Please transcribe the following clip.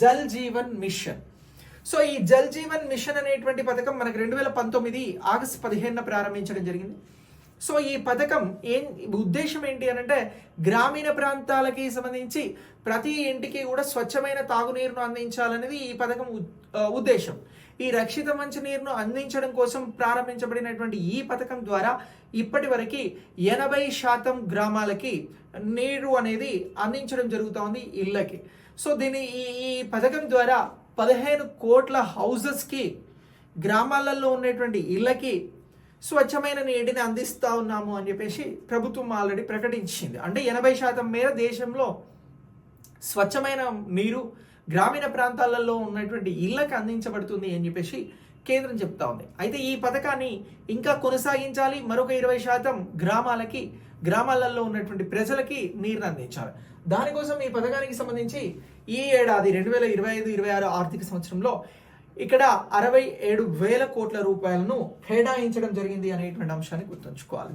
Jal Jeevan machine. So ఈ Jal Jeevan machine అనేటువంటి పథకం మనకు రెండు వేల పంతొమ్మిది ఆగస్టు పదిహేనున ప్రారంభించడం జరిగింది. సో ఈ పథకం ఏం ఉద్దేశం ఏంటి అని అంటే గ్రామీణ ప్రాంతాలకి సంబంధించి ప్రతి ఇంటికి కూడా స్వచ్ఛమైన తాగునీరును అందించాలనేది ఈ పథకం ఉద్దేశం. ఈ రక్షిత మంచినీరును అందించడం కోసం ప్రారంభించబడినటువంటి ఈ పథకం ద్వారా ఇప్పటి వరకు ఎనభై శాతం గ్రామాలకి నీరు అనేది అందించడం జరుగుతోంది ఇళ్ళకి. సో దీని ఈ ఈ పథకం ద్వారా పదిహేను కోట్ల హౌజెస్కి గ్రామాలలో ఉన్నటువంటి ఇళ్ళకి స్వచ్ఛమైన నీటిని అందిస్తూ ఉన్నాము అని చెప్పేసి ప్రభుత్వం ఆల్రెడీ ప్రకటించింది. అంటే ఎనభై శాతం మేర దేశంలో స్వచ్ఛమైన నీరు గ్రామీణ ప్రాంతాలలో ఉన్నటువంటి ఇళ్ళకి అందించబడుతుంది అని చెప్పేసి కేంద్రం చెప్తా ఉంది. అయితే ఈ పథకాన్ని ఇంకా కొనసాగించాలి. మరొక ఇరవై శాతం గ్రామాలకి గ్రామాలలో ఉన్నటువంటి ప్రజలకి నీరుని అందించాలి. దానికోసం ఈ పథకానికి సంబంధించి ఈ ఏడాది రెండు వేల ఇరవై ఐదు ఇరవై ఆరు ఆర్థిక సంవత్సరంలో ఇక్కడ అరవై ఏడు వేల కోట్ల రూపాయలను కేటాయించడం జరిగింది అనేటువంటి అంశాన్ని గుర్తుంచుకోవాలి.